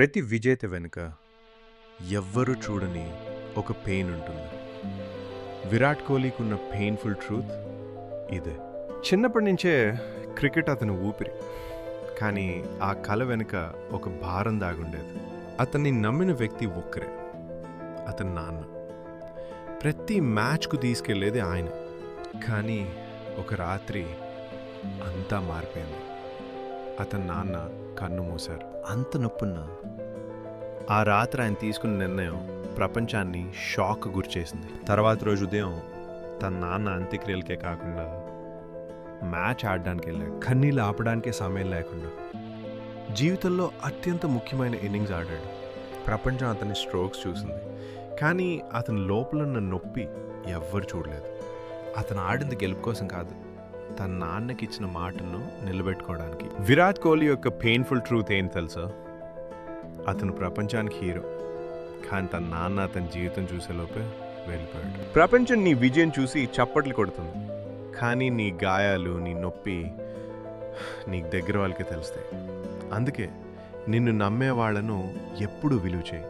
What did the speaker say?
ప్రతి విజేత వెనుక ఎవ్వరూ చూడని ఒక పెయిన్ ఉంటుంది. విరాట్ కోహ్లీకి ఉన్న పెయిన్ఫుల్ ట్రూత్ ఇదే. చిన్నప్పటి నుంచే క్రికెట్ అతని ఊపిరి. కానీ ఆ కళ వెనుక ఒక భారం దాగుండేది. అతన్ని నమ్మిన వ్యక్తి ఒక్కరే. అతని నాన్న. ప్రతి మ్యాచ్కు తీసుకెళ్ళేది ఆయన. కానీ ఒక రాత్రి అంతా మారిపోయింది. అతని నాన్న కన్ను మూశారు. అంత నొప్పున్నా ఆ రాత్రి ఆయన తీసుకున్న నిర్ణయం ప్రపంచాన్ని షాక్ గురిచేసింది. తర్వాత రోజు ఉదయం తన నాన్న అంత్యక్రియలకే కాకుండా మ్యాచ్ ఆడడానికి వెళ్ళాడు కన్నీళ్ళు ఆపడానికే సమయం లేకుండా. జీవితంలో అత్యంత ముఖ్యమైన ఇన్నింగ్స్ ఆడాడు. ప్రపంచం అతని స్ట్రోక్స్ చూసింది. కానీ అతని లోపల ఉన్న నొప్పి ఎవ్వరు చూడలేదు. అతను ఆడింది గెలుపు కోసం కాదు. తన నాన్నకి ఇచ్చిన మాటను నిలబెట్టుకోవడానికి. విరాట్ కోహ్లీ యొక్క పెయిన్ఫుల్ ట్రూత్ ఏం తెలుసా? అతను ప్రపంచానికి హీరో కానీ తన నాన్న అతని జీవితం చూసేలోపే వెళ్ళిపోయాడు. ప్రపంచం నీ విజయం చూసి చప్పట్లు కొడుతుంది. కానీ నీ గాయాలు నీ నొప్పి నీకు దగ్గర వాళ్ళకే తెలుస్తాయి. అందుకే నిన్ను నమ్మే వాళ్ళను ఎప్పుడూ విలువ చేయి.